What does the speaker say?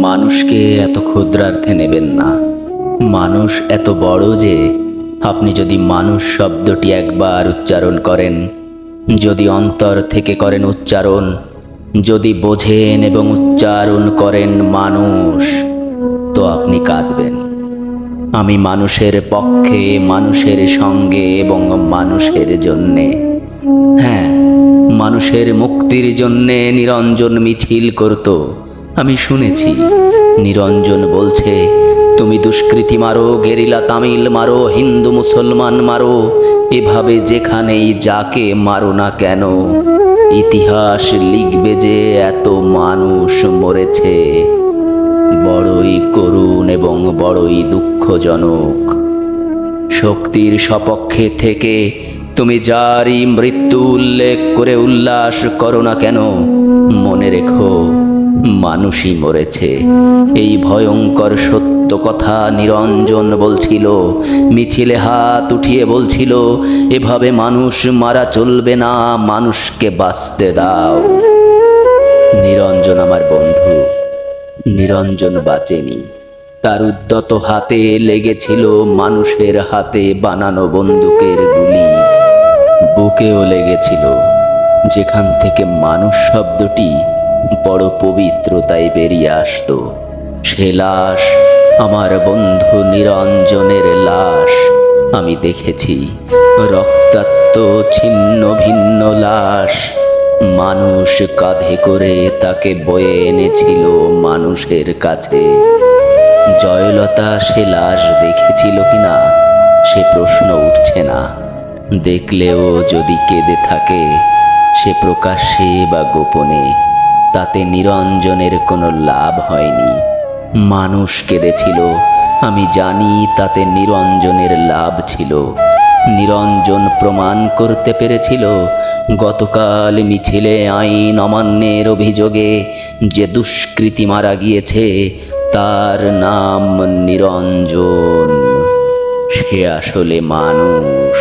মানুষকে এত ক্ষুদ্রার্থে নেবেন না। মানুষ এত বড় যে, আপনি যদি মানুষ শব্দটি একবার উচ্চারণ করেন, যদি অন্তর থেকে করেন উচ্চারণ, যদি বোঝেন এবং উচ্চারণ করেন মানুষ, তো আপনি কাঁদবেন। আমি মানুষের পক্ষে, মানুষের সঙ্গে এবং মানুষের জন্যে। হ্যাঁ মানুষের মুক্তির জন্যে নিরঞ্জন মিছিল করত। আমি শুনেছি, নিরঞ্জন বলছে, তুমি দুষ্কৃতি মারো, গেরিলা তামিল মারো, হিন্দু মুসলমান মারো, এভাবে যেখানেই যাকে মারো না কেন, ইতিহাস লিখবে যে এত মানুষ মরেছে। বড়ই করুণ এবং বড়ই দুঃখজনক। শক্তির সপক্ষে থেকে তুমি যারই মৃত্যু উল্লেখ করে উল্লাস করো না কেন, মনে রেখো মানুষই মরেছে। এই ভয়ঙ্কর সত্য কথা নিরঞ্জন বলছিল, মিছিলে হাত উঠিয়ে বলছিল, এভাবে মানুষ মারা চলবে না, মানুষকে বাঁচতে দাও। নিরঞ্জন আমার বন্ধু, নিরঞ্জন বাঁচেনি। তার উদ্যত হাতে লেগেছিল মানুষের হাতে বানানো বন্দুকের গুলি। বুকেও লেগেছিল। যেখান থেকে মানুষ শব্দটি বড় পবিত্রতায় বেরিয়ে আসতো। সে লাশ আমার বন্ধু নিরঞ্জনের লাশ। আমি দেখেছি রক্তাক্ত, ছিন্ন, ভিন্ন লাশ। মানুষ কাঁধে করে তাকে বয়ে এনেছিল মানুষের কাছে। জয়লতা সে লাশ দেখেছিল কিনা, সে প্রশ্ন উঠছে না। দেখলেও যদি কেঁদে থাকে, সে প্রকাশ্যে বা গোপনে তাতে নিরঞ্জনের কোনো লাভ হয়নি। মানুষ কেঁদেছিল। আমি জানি তাতে নিরঞ্জনের লাভ ছিল। নিরঞ্জন প্রমাণ করতে পেরেছিল, গতকাল মিছিলে আইন অমান্যের অভিযোগে যে দুষ্কৃতি মারা গিয়েছে, তার নাম নিরঞ্জন। সে আসলে মানুষ।